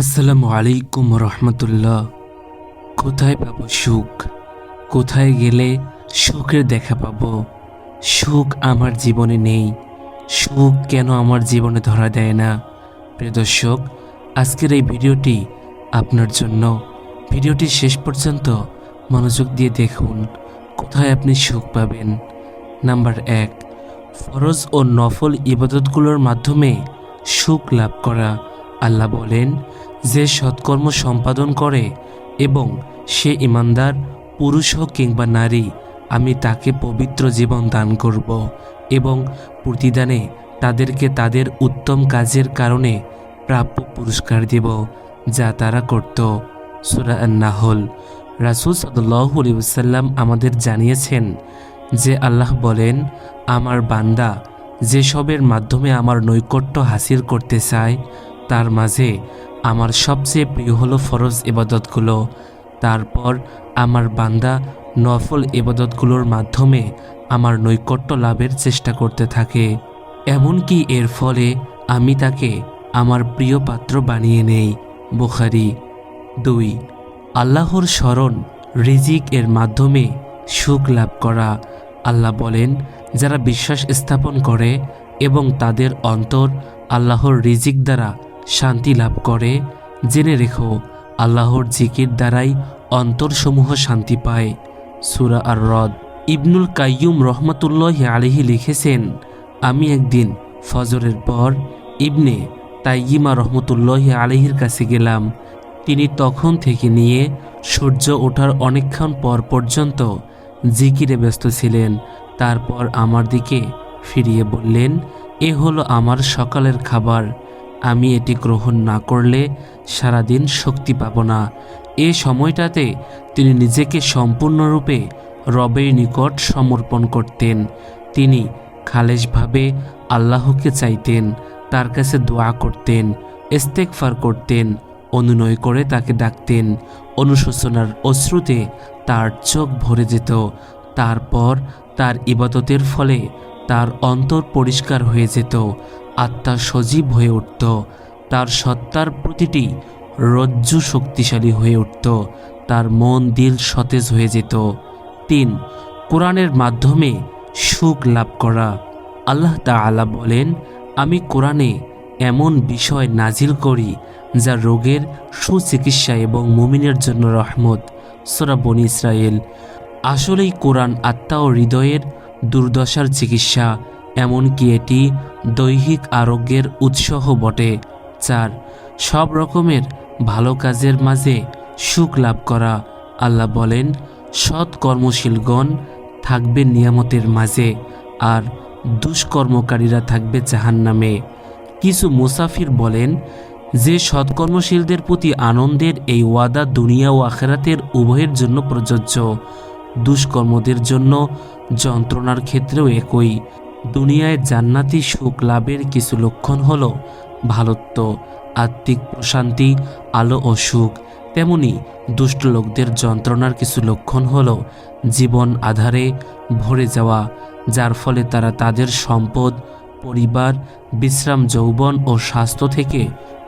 আসসালামু আলাইকুম রহমতুল্লাহ। কোথায় পাবো সুখ? কোথায় গেলে সুখের দেখা পাবো? সুখ আমার জীবনে নেই। সুখ কেন আমার জীবনে ধরা দেয় না? প্রিয় দর্শক, আজকের এই ভিডিওটি আপনার জন্য। ভিডিওটি শেষ পর্যন্ত মনোযোগ দিয়ে দেখুন, কোথায় আপনি সুখ পাবেন। নাম্বার এক, ফরজ ও নফল ইবাদতগুলোর মাধ্যমে সুখ লাভ করা। আল্লাহ বলেন যে সৎকর্ম সম্পাদন করে এবং সে ইমানদার, পুরুষ হোক কিংবা নারী, আমি তাকে পবিত্র জীবন দান করব এবং প্রতিদানে তাদেরকে তাদের উত্তম কাজের কারণে প্রাপ্য পুরস্কার দেব যা তারা করত। সুরা রাসুল সাল্লাম আমাদের জানিয়েছেন যে আল্লাহ বলেন, আমার বান্দা যেসবের মাধ্যমে আমার নৈকট্য হাসিল করতে চায়, তার মাঝে আমার সবচেয়ে প্রিয় হলো ফরজ ইবাদতগুলো। তারপর আমার বান্দা নফল ইবাদতগুলোর মাধ্যমে আমার নৈকট্য লাভের চেষ্টা করতে থাকে। এমনকি এর ফলে আমি তাকে আমার প্রিয় পাত্র বানিয়ে নেই। বুখারি দুই, আল্লাহর স্মরণ রিজিক এর মাধ্যমে সুখ লাভ করা। আল্লাহ বলেন, যারা বিশ্বাস স্থাপন করে এবং তাদের অন্তর আল্লাহর রিজিক দ্বারা শান্তি লাভ করে। জেনে রেখো, আল্লাহর জিকির দ্বারাই অন্তরসমূহ শান্তি পায়। সুরা আর রদ ইবনুল কাইয়ুম রহমতুল্লাহ আলিহি লিখেছেন, আমি একদিন ফজরের পর ইবনে তাইয়িমা রহমতুল্লাহ আলিহির কাছে গেলাম। তিনি তখন থেকে নিয়ে সূর্য ওঠার অনেকক্ষণ পর পর্যন্ত জিকিরে ব্যস্ত ছিলেন। তারপর আমার দিকে ফিরিয়ে বললেন, এ হলো আমার সকালের খাবার। আমি এটি গ্রহণ না করলে সারাদিন শক্তি পাব না। এ সময়টাতে তিনি নিজেকে সম্পূর্ণরূপে রবের নিকট সমর্পণ করতেন। তিনি খালেজভাবে আল্লাহকে চাইতেন, তার কাছে দোয়া করতেন ইস্তেকফার করতেন, অনুনয় করে তাকে ডাকতেন, অনুশোচনার অশ্রুতে তার চোখ ভরে যেত। তারপর তার ইবাদতের ফলে তার অন্তর পরিষ্কার হয়ে যেত। আত্মা সজীব হয়ে উঠত। তার সত্তার প্রতিটি রজ্জু শক্তিশালী হয়ে উঠত। তার মন দিল সতেজ হয়ে যেত। তিন, কোরআনের মাধ্যমে সুখ লাভ করা। আল্লাহ তাআলা বলেন, আমি কোরআনে এমন বিষয় নাজিল করি যা রোগের সুচিকিৎসা এবং মুমিনের জন্য রহমত। সোরা বনি ইসরায়েল আসলেই কোরআন আত্মা ও হৃদয়ের দুর্দশার চিকিৎসা। এমনকি এটি দৈহিক আরোগ্যের উৎসাহ বটে। চার, সব রকমের ভালো কাজের মাঝে সুখ লাভ করা। আল্লাহ বলেন, সৎ কর্মশীলগণ থাকবে নিয়ামতের মাঝে আর দুষ্কর্মকারীরা থাকবে জাহান্নামে। কিছু মুসাফির বলেন, যে সৎকর্মশীলদের প্রতি আনন্দের এই ওয়াদা দুনিয়া ও আখেরাতের উভয়ের জন্য প্রযোজ্য। দুষ্কর্মদের জন্য যন্ত্রণার ক্ষেত্রেও একই। দুনিয়ায় জান্নাতি সুখ লাভের কিছু লক্ষণ হল ভালত্ব, আত্মিক প্রশান্তি, আলো ও সুখ। তেমনি দুষ্ট লোকদের যন্ত্রণার কিছু লক্ষণ হল জীবন আধারে ভরে যাওয়া, যার ফলে তারা তাদের সম্পদ, পরিবার, বিশ্রাম, যৌবন ও স্বাস্থ্য থেকে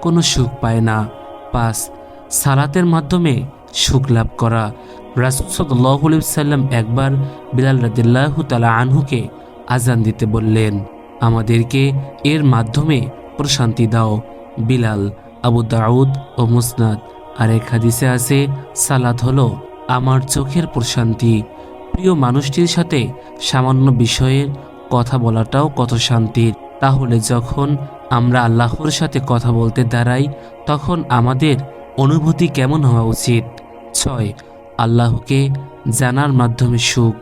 কোনো সুখ পায় না। পাঁচ, সালাতের মাধ্যমে সুখ লাভ করা। রাসুলসল্লাহ সাল্লাম একবার বিলাল রাদিল্লাহ তালা আনহুকে আজান দিতে বললেন, আমাদেরকে এর মাধ্যমে প্রশান্তি দাও। বিলাল, আবু দাউদ ও মুসনাদ আর এক হাদিসে আছে, সালাত হলো আমার চোখের প্রশান্তি। প্রিয় মানুষটির সাথে সামান্য বিষয়ের কথা বলাটাও কত শান্তির। তাহলে যখন আমরা আল্লাহর সাথে কথা বলতে দাঁড়াই, তখন আমাদের অনুভূতি কেমন হওয়া উচিত? ছয়, আল্লাহকে জানার মাধ্যমে সুখ।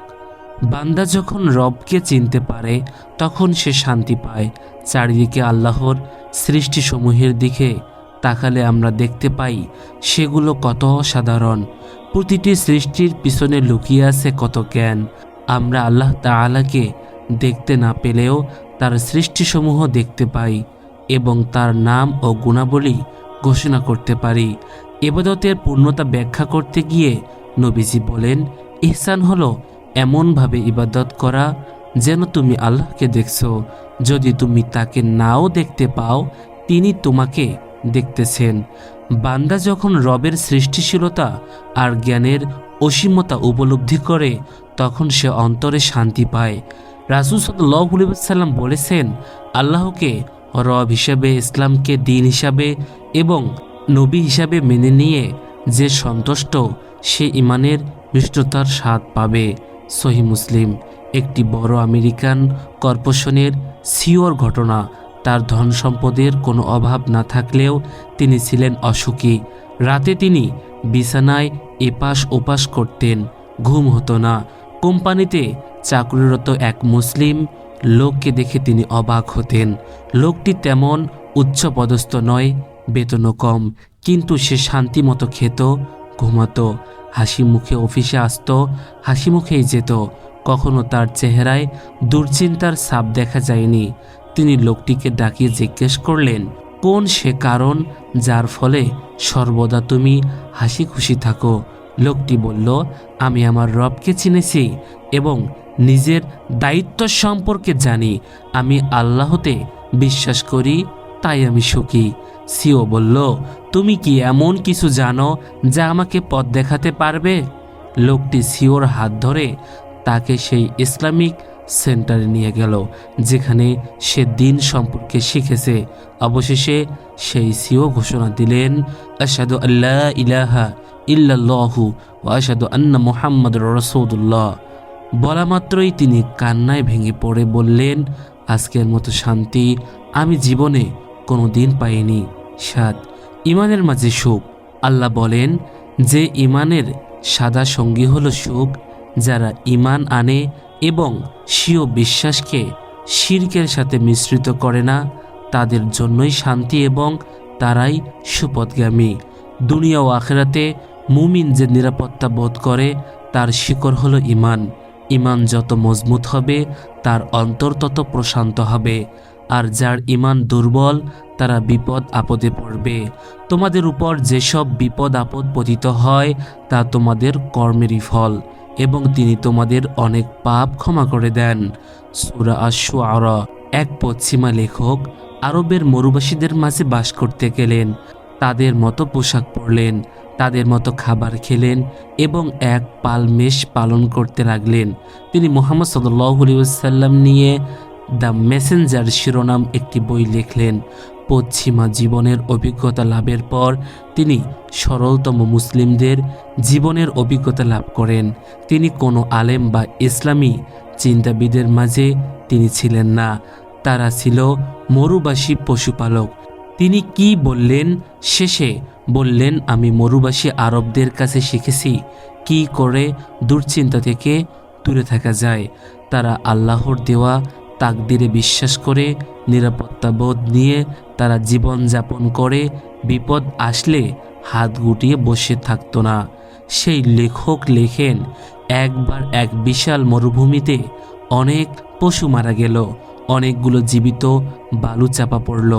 বান্দা যখন রবকে চিনতে পারে, তখন সে শান্তি পায়। চারিদিকে আল্লাহর সৃষ্টিসমূহের দিকে তাকালে আমরা দেখতে পাই, সেগুলো কত অসাধারণ। প্রতিটি সৃষ্টির পিছনে লুকিয়ে আছে কত জ্ঞান। আমরা আল্লাহ তাআলাকে দেখতে না পেলেও তার সৃষ্টিসমূহ দেখতে পাই এবং তার নাম ও গুণাবলী ঘোষণা করতে পারি। এবাদতের পূর্ণতা ব্যাখ্যা করতে গিয়ে নবীজি বলেন, ইহসান হলো এমনভাবে ইবাদত করা যেন তুমি আল্লাহকে দেখছ। যদি তুমি তাকে নাও দেখতে পাও, তিনি তোমাকে দেখতেছেন। বান্দা যখন রবের সৃষ্টিশীলতা আর জ্ঞানের অসীমতা উপলব্ধি করে, তখন সে অন্তরে শান্তি পায়। রাসুল সাল্লাম বলেছেন, আল্লাহকে রব হিসাবে, ইসলামকে দিন হিসাবে এবং নবী হিসাবে মেনে নিয়ে যে সন্তুষ্ট, সে ইমানের মিষ্টতার স্বাদ পাবে। সহি মুসলিম, একটি বড় আমেরিকান কর্পোরেশনের সিওর ঘটনা। তার ধন সম্পদের কোনো অভাব না থাকলেও তিনি ছিলেন অসুখী। রাতে তিনি বিছানায় এপাশ ওপাশ করতেন। ঘুম হতো না। কোম্পানিতে চাকরিরত এক মুসলিম লোককে দেখে তিনি অবাক হতেন। লোকটি তেমন উচ্চপদস্থ নয়, বেতনও কম, কিন্তু সে শান্তি মতো খেত, ঘুমাতো। হাসি মুখে অফিসে আসতো, হাসি মুখেই যেত। কখনো তার চেহারায় দুশ্চিন্তার ছাপ দেখা যায়নি। তিনি লোকটিকে ডাকিয়ে জিজ্ঞেস করলেন, কোন সে কারণ যার ফলে সর্বদা তুমি হাসি খুশি থাকো? লোকটি বলল, আমি আমার রবকে চিনেছি এবং নিজের দায়িত্ব সম্পর্কে জানি। আমি আল্লাহতে বিশ্বাস করি, তাই আমি সুখী। সিও বলল, তুমি কি এমন কিছু জানো যা আমাকে পথ দেখাতে পারবে? লোকটি সিওর হাত ধরে তাকে সেই ইসলামিক সেন্টারে নিয়ে গেল, যেখানে সে দিন সম্পর্কে শিখেছে। অবশেষে সেই সিও ঘোষণা দিলেন আসাদু আল্লাহ ইলাহা ইল্লাল্লাহু ও আসাদু আন্না মোহাম্মদ রসৌদুল্লাহ বলা মাত্রই তিনি কান্নায় ভেঙে পড়ে বললেন, আজকের মতো শান্তি আমি জীবনে কোনো দিন পাইনি সাত ইমানের মাঝে সুখ। আল্লাহ বলেন, যে ইমানের সাদা সঙ্গী হলো সুখ, যারা ইমান আনে এবং স্বীয় বিশ্বাসকে শির্কের সাথে মিশ্রিত করে না, তাদের জন্যই শান্তি এবং তারাই সুপথগামী। দুনিয়া ও আখেরাতে মুমিন যে নিরাপত্তা বোধ করে, তার শিকড় হলো ইমান ইমান যত মজবুত হবে, তার অন্তর তত প্রশান্ত হবে। আর যার ইমান দুর্বল, তারা বিপদ আপদে পড়বে। তোমাদের উপর যেসব বিপদ আপদ পতিত হয়, তা তোমাদের কর্মেরই ফল, এবং তিনি তোমাদের অনেক পাপ ক্ষমা করে দেন। সুরা আশু এক পশ্চিমা লেখক, আরবের মরুবাসীদের মাঝে বাস করতে গেলেন। তাদের মতো পোশাক পরলেন, তাদের মতো খাবার খেলেন, এবং এক পালমেশ পালন করতে লাগলেন। তিনি মোহাম্মদ সাল্লাম নিয়ে দ্য মেসেঞ্জার শিরোনাম একটি বই লিখলেন। পশ্চিমা জীবনের অভিজ্ঞতা লাভের পর তিনি সরলতম মুসলিমদের জীবনের অভিজ্ঞতা লাভ করেন। তিনি কোনো আলেম বা ইসলামী চিন্তাবিদের মাঝে তিনি ছিলেন না। তারা ছিল মরুবাসী পশুপালক। তিনি কি বললেন? শেষে বললেন, আমি মরুবাসী আরবদের কাছে শিখেছি কি করে দুশ্চিন্তা থেকে দূরে থাকা যায়। তারা আল্লাহর দেওয়া তাকদিরে বিশ্বাস করে, নিরাপত্তা বোধ নিয়ে তারা জীবন যাপন করে, বিপদ আসলে হাত গুটিয়ে বসে থাকতো না। সেই লেখক লেখেন, একবার এক বিশাল মরুভূমিতে অনেক পশু মারা গেল, অনেকগুলো জীবিত বালু চাপা পড়ল।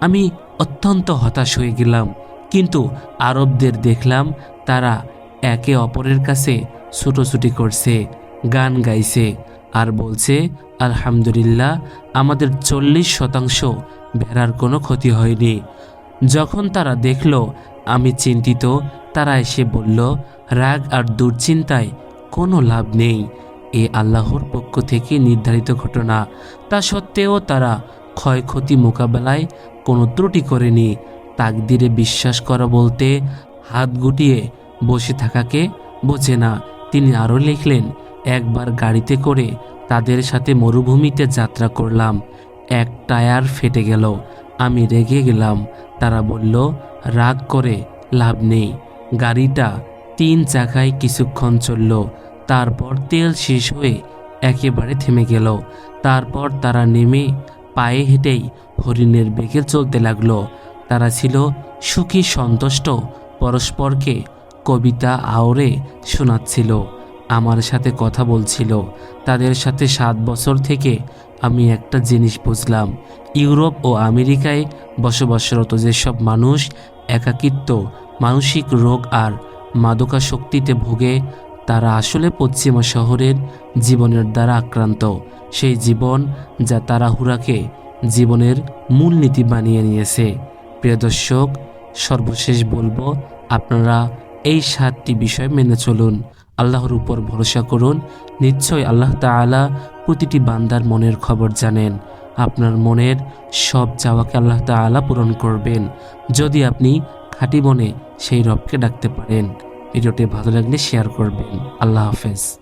আমি অত্যন্ত হতাশ হয়ে গেলাম, কিন্তু আরবদের দেখলাম তারা একে অপরের কাছে ছুটোছুটি করছে, গান গাইছে, আর বলছে আলহামদুলিল্লাহ, আমাদের চল্লিশ শতাংশ ভেড়ার কোনো ক্ষতি হয়নি। যখন তারা দেখল, আমি চিন্তিত, তারা এসে বলল, রাগ আর দুশ্চিন্তায় কোনো লাভ নেই। এ আল্লাহর পক্ষ থেকে নির্ধারিত ঘটনা। তা সত্ত্বেও তারা ক্ষয়ক্ষতি মোকাবেলায় কোনো ত্রুটি করেনি। তাকদিরে বিশ্বাস করা বলতে হাত গুটিয়ে বসে থাকাকে বোঝে না। তিনি আরও লিখলেন একবার গাড়িতে করে তাদের সাথে মরুভূমিতে যাত্রা করলাম। এক টায়ার ফেটে গেল। আমি রেগে গেলাম। তারা বলল, রাগ করে লাভ নেই। গাড়িটা তিন চাকায় কিছুক্ষণ চলল। তারপর তেল শেষ হয়ে একেবারে থেমে গেল। তারপর তারা নেমে পায়ে হেঁটেই হরিণের বেগে চলতে লাগল। তারা ছিল সুখী সন্তুষ্ট, পরস্পরকে কবিতা আওরে শোনাচ্ছিল। আমার সাথে কথা বলছিল। তাদের সাথে সাত বছর থেকে আমি একটা জিনিস বুঝলাম। ইউরোপ ও আমেরিকায় বসবাসরত যেসব মানুষ একাকিত্ব, মানসিক রোগ আর মাদকাশক্তিতে ভোগে, তারা আসলে পশ্চিমা শহরের জীবনের দ্বারা আক্রান্ত। সেই জীবন যা তারা হুরাকে জীবনের মূলনীতি বানিয়ে নিয়েছে। প্রিয় দর্শক, সর্বশেষ বলব, আপনারা এই সাতটি বিষয় মেনে চলুন। আল্লাহর উপর ভরসা করুন। নিশ্চয় আল্লাহ তালা প্রতিটি বান্দার মনের খবর জানেন। আপনার মনের সব চাওয়াকে আল্লাহ তালা পূরণ করবেন। যদি আপনি খাঁটি মনে সেই রবকে ডাকতে পারেন। ভিডিওটি ভালো লাগলে শেয়ার করবেন। আল্লাহ হাফেজ।